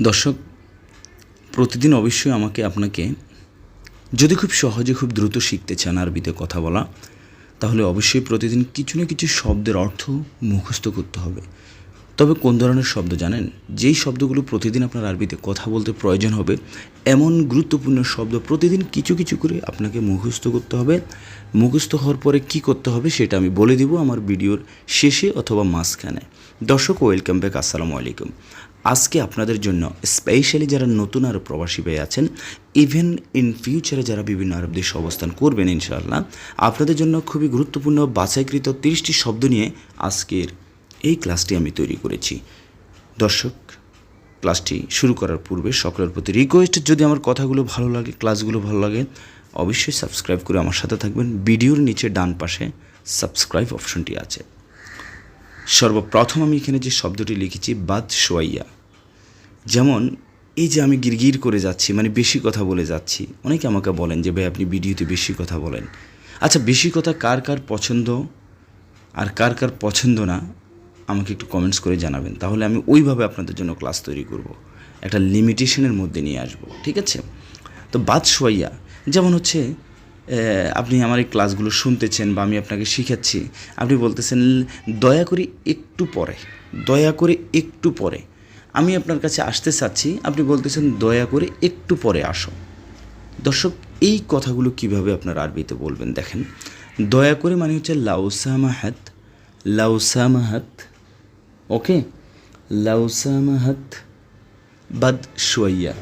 দর্শক, প্রতিদিন অবশ্যই আমাকে আপনাকে যদি খুব সহজে খুব দ্রুত শিখতে চান আরবিতে কথা বলা, তাহলে অবশ্যই প্রতিদিন কিছু না কিছু শব্দের অর্থ মুখস্থ করতে হবে। তবে কোন ধরনের শব্দ জানেন? যেই শব্দগুলো প্রতিদিন আপনার আরবিতে কথা বলতে প্রয়োজন হবে, এমন গুরুত্বপূর্ণ শব্দ প্রতিদিন কিছু কিছু করে আপনাকে মুখস্থ করতে হবে। মুখস্থ হওয়ার পরে কি করতে হবে সেটা আমি বলে দিব আমার ভিডিওর শেষে অথবা মাঝখানে। দর্শক, ওয়েলকাম ব্যাক, আসসালামু আলাইকুম। আজকে আপনাদের জন্য স্পেশালি যারা নতুন আরব প্রবাসী পেয়ে আছেন ইভেন ইন ফিউচারে যারা বিভিন্ন আরব দেশে অবস্থান করবেন ইনশাআল্লাহ, আপনাদের জন্য খুবই গুরুত্বপূর্ণ বাছাইকৃত তিরিশটি শব্দ নিয়ে আজকের এই ক্লাসটি আমি তৈরি করেছি। দর্শক ক্লাসটি শুরু করার পূর্বে সকলের প্রতি রিকোয়েস্ট যদি আমার কথাগুলো ভালো লাগে ক্লাসগুলো ভালো লাগে, অবশ্যই সাবস্ক্রাইব করে আমার সাথে থাকবেন। ভিডিওর নিচে ডান পাশে সাবস্ক্রাইব অপশনটি আছে। সর্বপ্রথম আমি এখানে যে শব্দটি লিখেছি বাদ সোয়াইয়া যেমন, এই যে আমি গিরগির করে যাচ্ছি মানে বেশি কথা বলে যাচ্ছি, অনেকে আমাকে বলেন যে, ভাই, আপনি ভিডিওতে বেশি কথা বলেন। আচ্ছা বেশি কথা কার কার পছন্দ আর কার কার পছন্দ না, আমাকে একটু কমেন্টস করে জানাবেন। তাহলে আমি ওইভাবে আপনাদের জন্য ক্লাস তৈরি করব। একটা লিমিটেশনের মধ্যে নিয়ে আসব, ঠিক আছে? তো বাদ সোয়াইয়া যেমন হচ্ছে আপনি আমার এই ক্লাসগুলো শুনতেছেন বা আমি আপনাকে শিখাচ্ছি, আপনি বলতেছেন, দয়া করে একটু পরে, দয়া করে একটু পরে। আমি আপনার কাছে আসতে চাচ্ছি, আপনি বলতেছেন দয়া করে একটু পরে আসো। দর্শক, এই কথাগুলো কীভাবে আপনার আরবিতে বলবেন দেখেন। দয়া করে মানে হচ্ছে লাউসামাহাত লাউসামাহাত ওকে? লাউসামাহাত বাদ সোয়াইয়া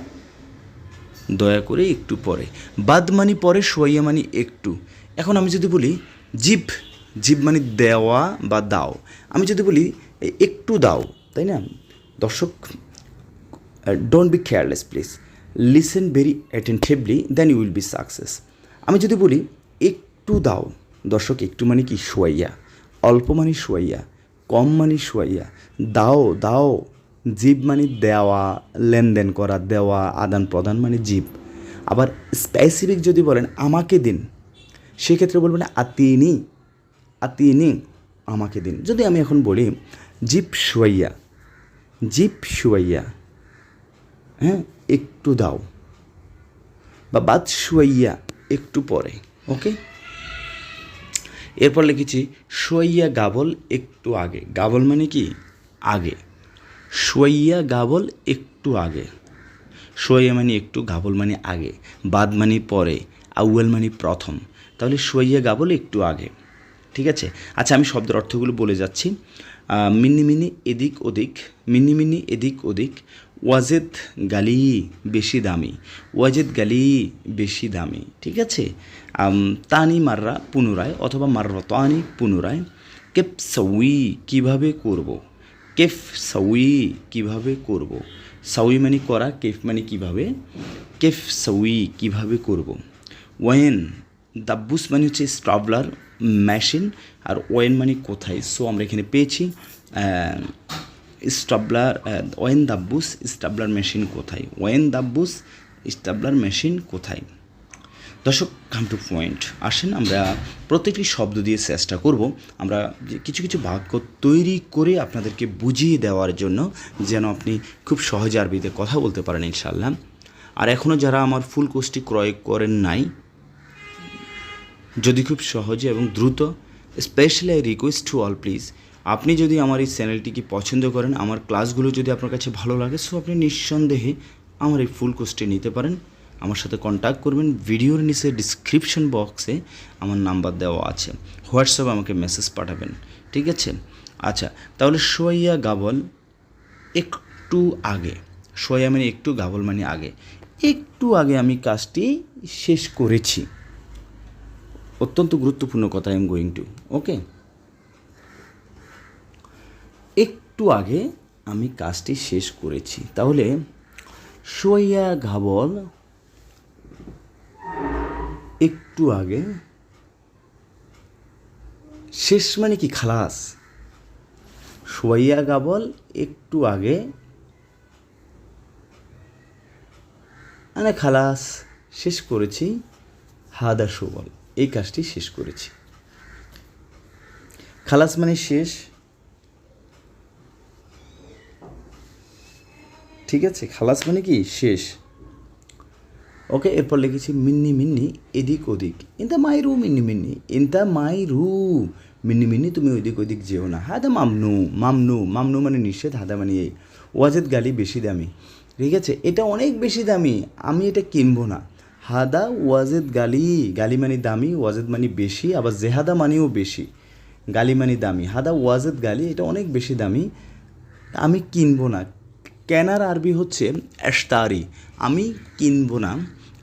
দয়া করে একটু পরে। বাদ মানি পরে সোয়াইয়া মানি একটু। এখন আমি যদি বলি জিপ জিপ মানে দেওয়া বা দাও। আমি যদি বলি একটু দাও, তাই না? দর্শক don't be careless please listen very attentively then you will be success আমি যদি বলি, একটু দাও। দর্শক, একটু মানে কি? শোয়াইয়া। অল্প মানে শোয়াইয়া, কম মানে শোয়াইয়া। দাও দাও। জীব মানে দেওয়া, লেনদেন করা, দেওয়া, আদান প্রদান মানে জীব। আবার স্পেসিফিক যদি বলেন, আমাকে দিন। সেক্ষেত্রে বলবেন আতিনি আতিনি, আমাকে দিন। যদি আমি এখন বলি জিপ শোয়াইয়া জিপ শোয়াইয়া হ্যাঁ একটু দাও বা বাদ শুয়াইয়া একটু পরে, ওকে? এরপর লিখেছি, শুয়াইয়া গাবল একটু আগে। গাবল মানে কি? আগে। শুয়াইয়া গাবল একটু আগে। শুয়াইয়া মানে একটু, গাবল মানে আগে। বাদ মানে পরে। আউয়াল মানে প্রথম। তাহলে শুয়াইয়া গাবল একটু আগে। ঠিক আছে? আচ্ছা আমি শব্দের অর্থগুলো বলে যাচ্ছি। মিনি মিনি এদিক ওদিক, মিনি মিনি এদিক ওদিক, ওয়াজেদ গালি বেশি দামি, ওয়াজেদ গালি বেশি দামি, ঠিক আছে? তানি মাররা পুনরায় অথবা মাররা তানি পুনরায়। কেপ সউই কীভাবে করব? কেফ সউই কীভাবে করব? সাউই মানে করা, কেফ মানে কীভাবে? কেফ সউই কীভাবে করব? ওয়েন দাব্বুস মানে হচ্ছে স্ট্রাবলার মেশিন আর ওয়েন মানে কোথায়? সো আমরা এখানে পেয়েছি স্টাবলার ওয়েন দাব্বুস স্টাবলার মেশিন কোথায়? ওয়েন দাব্বুস স্টাবলার মেশিন কোথায়? দর্শক কাম টু পয়েন্ট আসেন, আমরা প্রত্যেকটি শব্দ দিয়ে চেষ্টা করব। আমরা কিছু কিছু বাক্য তৈরি করে আপনাদেরকে বুঝিয়ে দেওয়ার জন্য যেন আপনি খুব সহজে আরবিতে কথা বলতে পারেন ইনশাল্লাহ আর এখনও যারা আমার ফুল কোর্সটি ক্রয় করেন নাই যদি খুব সহজে এবং দ্রুত specially I request to all please আপনি যদি আমার এই চ্যানেলটিকে পছন্দ করেন, আমার ক্লাসগুলো যদি আপনার কাছে ভালো লাগে সো আপনি নিঃসন্দেহে আমার এই ফুল কোর্সটি নিতে পারেন। আমার সাথে কন্ট্যাক্ট করবেন ভিডিওর নিচে ডিসক্রিপশন বক্সে আমার নাম্বার দেওয়া আছে। হোয়াটসঅ্যাপে আমাকে মেসেজ পাঠাবেন, ঠিক আছে? আচ্ছা তাহলে সোয়াইয়া গাবল একটু আগে সোয়া মানে একটু গাবল মানে আগে, একটু আগে আমি কাজটি শেষ করেছি। অত্যন্ত গুরুত্বপূর্ণ কথা I am going to okay একটু আগে আমি কাজটি শেষ করেছি। তাহলে সোয়া ঘাবল, একটু আগে, শেষ মানে কি খালাস? সোয়াইয়া গাবল একটু আগে মানে খালাস, শেষ করেছি, হাদা সুবল এই কাজটি শেষ করেছি। খালাস মানে শেষ। ঠিক আছে, খালাস মানে কি? শেষ। ওকে, এরপর লিখেছি মিন্নি মিন্নি, এদিক ওদিক। ইনতা মাই রু মিন্নি মিন্নি ইনতা মাই রু মিন্নি মিন্নি, তুমি ওইদিক ওইদিক যেও না। হাদা মামনু মামনু মামনু মানে নিষেধ, হাদা মানে এই ওয়াজেদ গালি বেশি দামি। ঠিক আছে, এটা অনেক বেশি দামি। আমি এটা কিনবো না। হাদা ওয়াজেদ গালি গালি মানে দামি, ওয়াজেদ মানে বেশি, আবার জেহাদা মানেও বেশি, গালি মানে দামি। হাদা ওয়াজেদ গালি, এটা অনেক বেশি দামি। আমি কিনবো না। কেনার আরবি হচ্ছে এশতারি। আমি কিনবো না।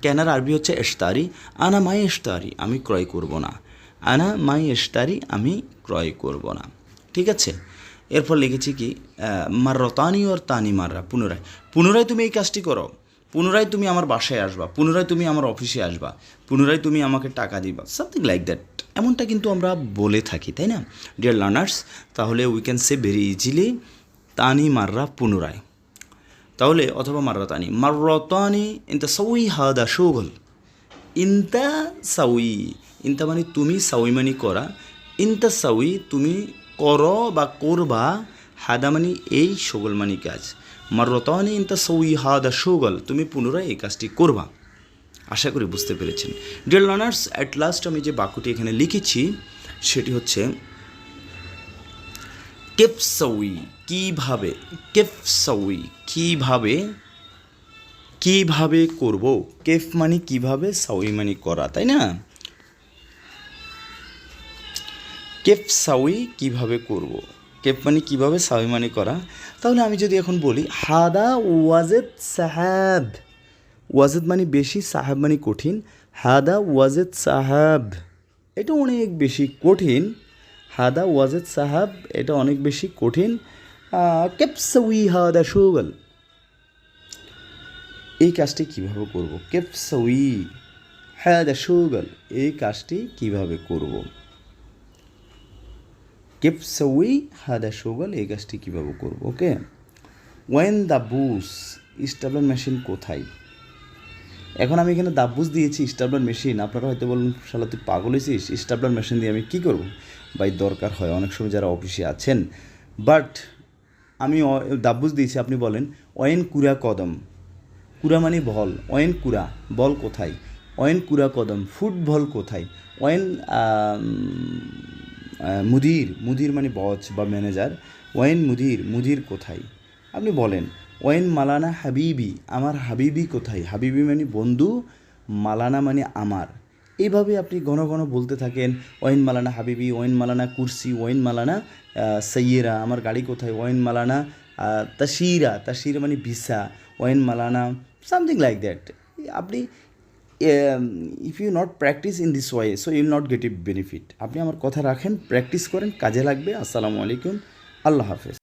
কেনার আরবি হচ্ছে এশতারি। আনা মাই এশতারি, আমি ক্রয় করব না। আনা মাই এশতারি, আমি ক্রয় করব না। ঠিক আছে? এরপর লিখেছি কি মারতানি ওর তানি মাররা। পুনরায়। পুনরায় তুমি এই কাজটি করো। পুনরায় তুমি আমার বাসায় আসবা, পুনরায় তুমি আমার অফিসে আসবা, পুনরায় তুমি আমাকে টাকা দিবা সামথিং লাইক দ্যাট এমনটা কিন্তু আমরা বলে থাকি, তাই না? ডিয়ার লার্নার্স তাহলে we can say very easily তানি মাররা পুনরায়। তাহলে অথবা মাররাতানি মাররতানি ইনতা সউই হাদা শুগল। ইনতা সাউই, ইনতা মানে তুমি সাউই মানে করা, ইনতা সাউই তুমি করো বা করবা, হাদা মানে এই শোগল মানে কাজ। মাররতানি ইনতা সউই হাদা সৌগল তুমি পুনরায় এই কাজটি করবা। আশা করি বুঝতে পেরেছেন। ডিয়ার লার্নার্স অ্যাট লাস্ট আমি যে বাক্যটি এখানে লিখেছি, সেটি হচ্ছে কেপসাউই কীভাবে কেপসাউই কীভাবে কীভাবে করব? কেফ মানে কীভাবে, সাউই মানে করা, তাই না? কেফ সাউই, কীভাবে করব? কেফ মানে কীভাবে মানে করা? তাহলে আমি যদি এখন বলি, হাদা ওয়াজেদ সাহাব। ওয়াজেদ মানে বেশি, সাহাব মানে কঠিন। হাদা ওয়াজেদ সাহাব, এটা অনেক বেশি কঠিন। হাদা ওয়াজেদ সাহাব, এটা অনেক বেশি কঠিন। কেপস কেপসাউই হাদা শুগল। এই কাজটি কীভাবে করব? কেপসাউই হাদা শুগল, এই কাজটি কীভাবে করব? কেপসাউই হাদা শুগল এই কাজটি কীভাবে করব, okay? When the bus stapler machine কোথায়? এখন আমি এখানে দাব্বুস দিয়েছি স্টাবলার মেশিন আপনারা হয়তো বলুন, শালা, তুই পাগল হয়েছিস? স্টাবলার মেশিন দিয়ে আমি কী করব? ভাই, দরকার হয়, অনেক সময় যারা অফিসে আছেন। বাট আমি দাব্বুস দিয়েছি, আপনি বলেন, অয়েন কুরা কদম। কুরা মানে বল, অয়েন কুরা, বল কোথায়? অয়েন কুরা কদম, ফুটবল কোথায়? অয়েন মুদির মুদির মানে বচ বা ম্যানেজার ওয়েন মুদির মুদির কোথায়? আপনি বলেন ওয়েন মালানা হাবিবি আমার হাবিবি কোথায়? হাবিবি মানে বন্ধু মালানা মানে আমার। এইভাবে আপনি ঘন ঘন বলতে থাকেন ওয়েন মালানা হাবিবি ওয়েন মালানা কুরসি ওয়েন মালানা সৈয়েরা আমার গাড়ি কোথায়? ওয়েন মালানা আহ, তাশিরা তাশিরা মানে ভিসা ওয়েন মালানা সামথিং লাইক দ্যাট আপনি if you not practice in this way so you'll not get it benefit আপনি আমার কথা রাখেন প্র্যাকটিস করেন, কাজে লাগবে। আসসালামু আলাইকুম। আল্লাহ হাফেজ।